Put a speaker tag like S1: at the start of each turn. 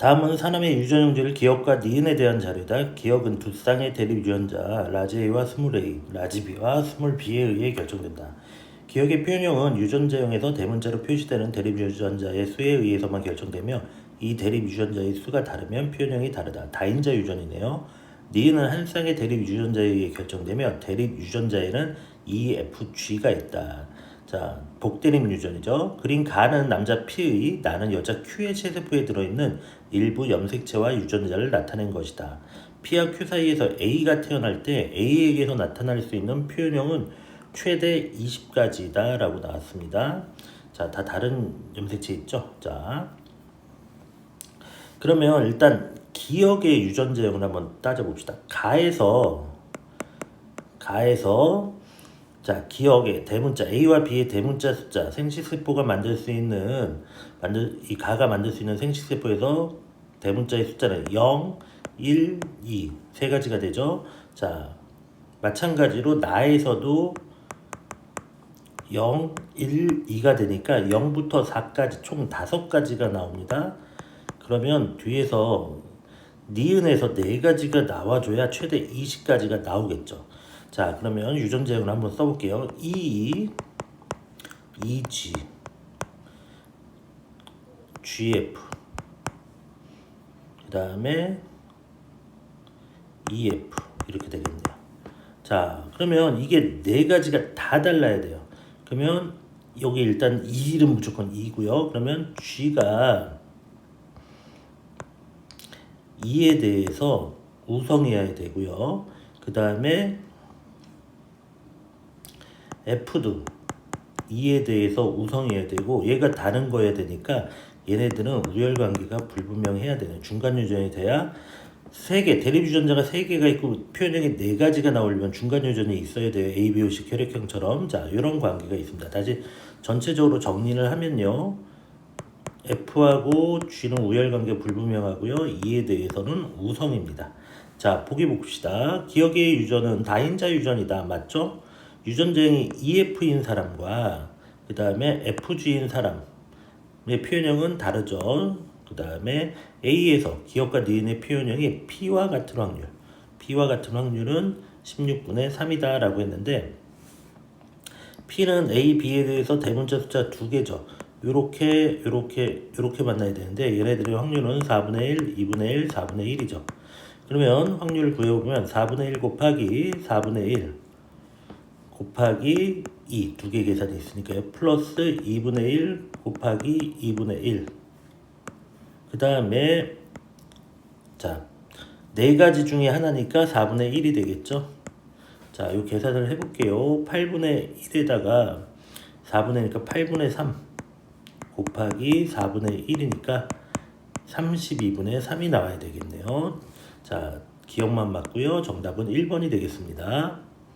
S1: 다음은 사람의 유전 형제를 기억과 니은에 대한 자료다. 기억은 두 쌍의 대립 유전자 라지 A와 스몰 A, 라지 B와 스몰 B에 의해 결정된다. 기억의 표현형은 유전자형에서 대문자로 표시되는 대립 유전자의 수에 의해서만 결정되며 이 대립 유전자의 수가 다르면 표현형이 다르다. 다인자 유전이네요. 니은은 한 쌍의 대립 유전자에 의해 결정되며 대립 유전자에는 E, F, G가 있다. 자, 복대립 유전이죠. 그린 가는 남자 P의 나는 여자 Q의 체세포에 들어있는 일부 염색체와 유전자를 나타낸 것이다. P와 Q 사이에서 A가 태어날 때 A에게서 나타날 수 있는 표현형은 최대 20가지다 라고 나왔습니다. 자, 다 다른 염색체 있죠? 자, 그러면 일단 기억의 유전자형을 한번 따져봅시다. 가에서 가에서 자 기억의 대문자 A와 B의 대문자 숫자 생식세포가 만들 수 있는 만들 이 가가 만들 수 있는 생식세포에서 대문자의 숫자는 0, 1, 2 세 가지가 되죠. 자 마찬가지로 나에서도 0, 1, 2가 되니까 0부터 4까지 총 다섯 가지가 나옵니다. 그러면 뒤에서 니은에서 네 가지가 나와줘야 최대 20가지가 나오겠죠. 자, 그러면 유전자형을 한번 써볼게요. E, EG, GF, 그 다음에 EF 이렇게 되겠네요. 자, 그러면 이게 네 가지가 다 달라야 돼요. 그러면 여기 일단 2는 무조건 2고요. 그러면 G가 2에 대해서 우성해야 되고요. 그 다음에 F도 2에 대해서 우성해야 되고 얘가 다른 거여야 되니까 얘네들은 우열관계가 불분명해야 되는 중간 유전이 돼야 세 개, 대립 유전자가 세 개가 있고 표현형이 네 가지가 나오려면 중간 유전이 있어야 돼요. ABO식 혈액형처럼. 자, 이런 관계가 있습니다. 다시 전체적으로 정리를 하면요. F하고 G는 우열관계 불분명하고요. E에 대해서는 우성입니다. 자, 보기 봅시다. 기억의 유전은 다인자 유전이다. 맞죠? 유전자형이 EF인 사람과 그 다음에 FG인 사람의 표현형은 다르죠. 그 다음에 A에서 기억과 니은의 표현형이 P와 같은 확률. P와 같은 확률은 16분의 3이다 라고 했는데 P는 A, B에 대해서 대문자 숫자 두 개죠. 요렇게 요렇게 요렇게 만나야 되는데 얘네들의 확률은 4분의 1, 2분의 1, 4분의 1이죠. 그러면 확률 구해보면 4분의 1 곱하기 4분의 1 곱하기 2 두 개 계산이 있으니까요. 플러스 2분의 1 곱하기 2분의 1. 그 다음에 자, 네 가지 중에 하나니까 4분의 1이 되겠죠. 자, 요 계산을 해볼게요. 8분의 1에다가 4분의 1이니까 8분의 3 곱하기 4분의 1이니까 32분의 3이 나와야 되겠네요. 자, 기억만 맞고요. 정답은 1번이 되겠습니다.